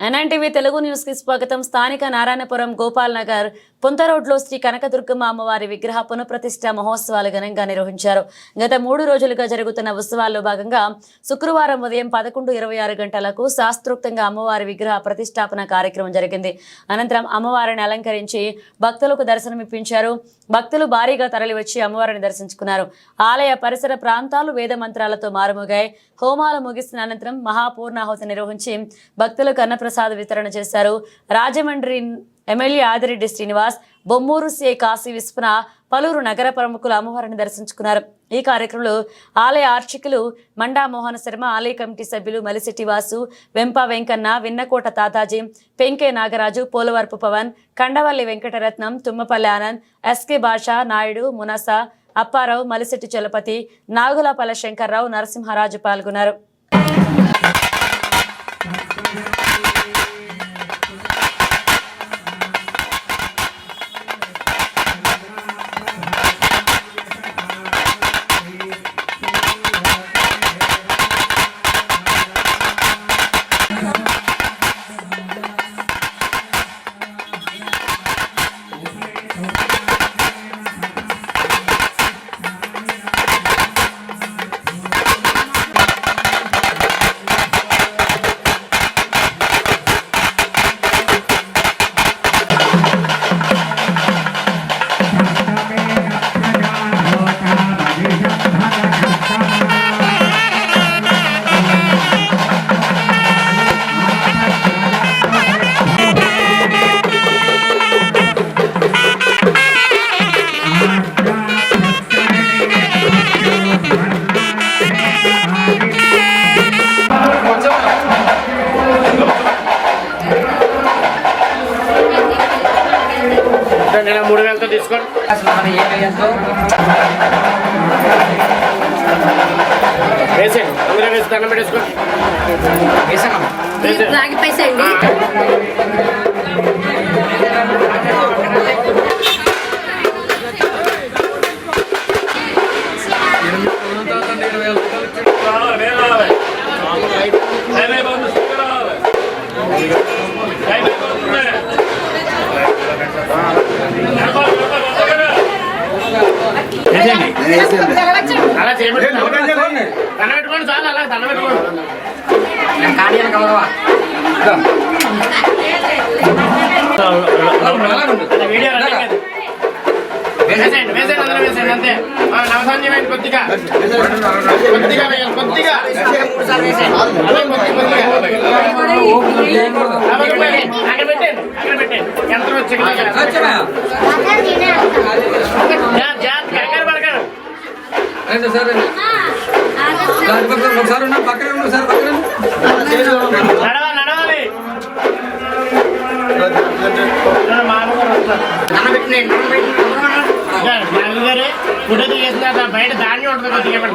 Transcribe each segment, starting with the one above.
NNTV Telugu న్యూస్కి స్వాగతం. స్థానిక నారాయణపురం గోపాల్ నగర్ పుంతరోడ్లో శ్రీ కనకదుర్గమ్మ అమ్మవారి విగ్రహ పునఃప్రతిష్ఠ మహోత్సవాలు ఘనంగా నిర్వహించారు. గత మూడు రోజులుగా జరుగుతున్న ఉత్సవాల్లో భాగంగా శుక్రవారం ఉదయం పదకొండు ఇరవై ఆరు గంటలకు శాస్త్రోక్తంగా అమ్మవారి విగ్రహ ప్రతిష్టాపన కార్యక్రమం జరిగింది. అనంతరం అమ్మవారిని అలంకరించి భక్తులకు దర్శనమిప్పించారు. భక్తులు భారీగా తరలివచ్చి అమ్మవారిని దర్శించుకున్నారు. ఆలయ పరిసర ప్రాంతాలు వేద మంత్రాలతో మారుమోగాయి. హోమాలు ముగిసిన అనంతరం మహాపూర్ణాహుతి నిర్వహించి భక్తులకు అన్నప్రసాద వితరణ చేశారు. రాజమండ్రి ఎమ్మెల్యే ఆదిరెడ్డి శ్రీనివాస్ బొమ్మూరు సి కాశీ విశ్వన పలువురు నగర ప్రముఖులు అమ్మవారిని దర్శించుకున్నారు. ఈ కార్యక్రమంలో ఆలయ ఆర్చకులు మండా మోహన శర్మ ఆలయ కమిటీ సభ్యులు మలిశెట్టి వాసు వెంప వెంకన్న విన్నకోట తాతాజీ పెంకే నాగరాజు పోలవరపు పవన్ కండవల్లి వెంకటరత్నం తుమ్మపల్లి ఆనంద్ ఎస్కే బాషా నాయుడు మునస అప్పారావు మలిశెట్టి చలపతి నాగులపల్ల శంకర్రావు నరసింహరాజు పాల్గొన్నారు. నేను మూడు వేలతో తీసుకోండి. అసలు మన ఏ వేయంతో వేసేయండి అందరూ వేసి దండం పెట్టేసుకోండి. వేసాం వేసేయండి రాగి వేసేయండి వేసేయండి అందరూ వేసేయండి అంతే నవధాన్యం వేయండి కొద్దిగా కొద్దిగా వేయాలి కొద్దిగా అక్కడ పెట్టండి అక్కడ పెట్టండి ఒకసారి ఉన్నాం పక్కనే సార్ పక్కన నాన్నగారు ఫోటో తీసేసిన బయట ధాన్యం ఉంటుంది తీయబడి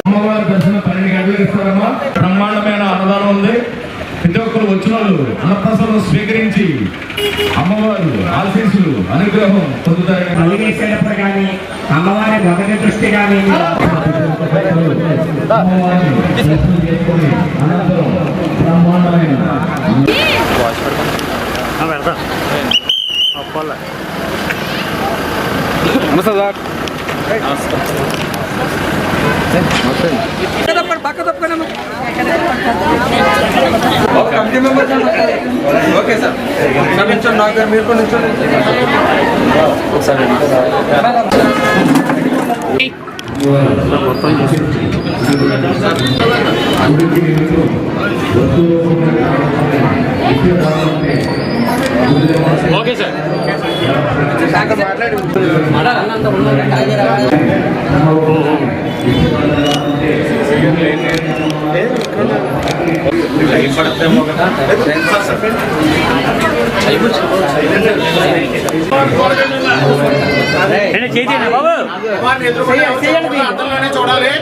అమ్మవారి దర్శనం పన్నెండు గంటలకు ఇస్తారమ్మా. బ్రహ్మాండమైన అన్నదానం ఉంది. ప్రతి ఒక్కరు వచ్చిన వాళ్ళు అన్నప్రసాదం స్వీకరించి అమ్మవారు ఆశీస్సులు అనుగ్రహం పొందుతారని కానీ అమ్మవారి మొదటి దృష్టి కానీ అమ్మవారిని దర్శనం చేసుకొని అనంతరం బ్రహ్మాండమైన ఓకే సార్ సార్ నిల్చోండి నాకు గారు మీరు కూడా నిల్చోండి ఒకసారి ఓకే సార్ వారిని బాబు చూడాలి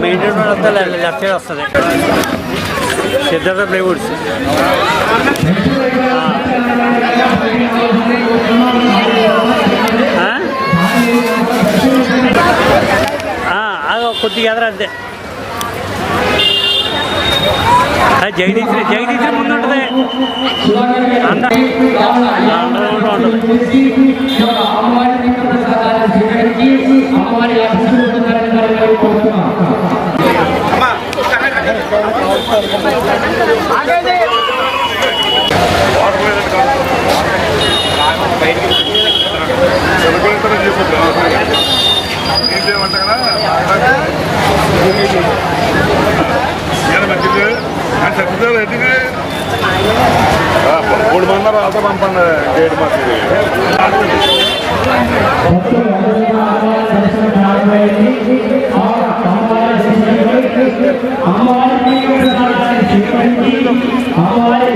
మెయింటైన్ వస్తే లెఫ్ట్ సైడ్ వస్తుంది సిద్ధార్థ ప్లేవుడ్స్ కొద్దిగా ఎదర అంతే జగదీశ్వరి జగదీశ్వరి ముందు ఉంటుంది అందరూ పిల్లలు ఎందుకు మూడు మంది రాత పంపండి గేట్ మాకు. అమ్మవారి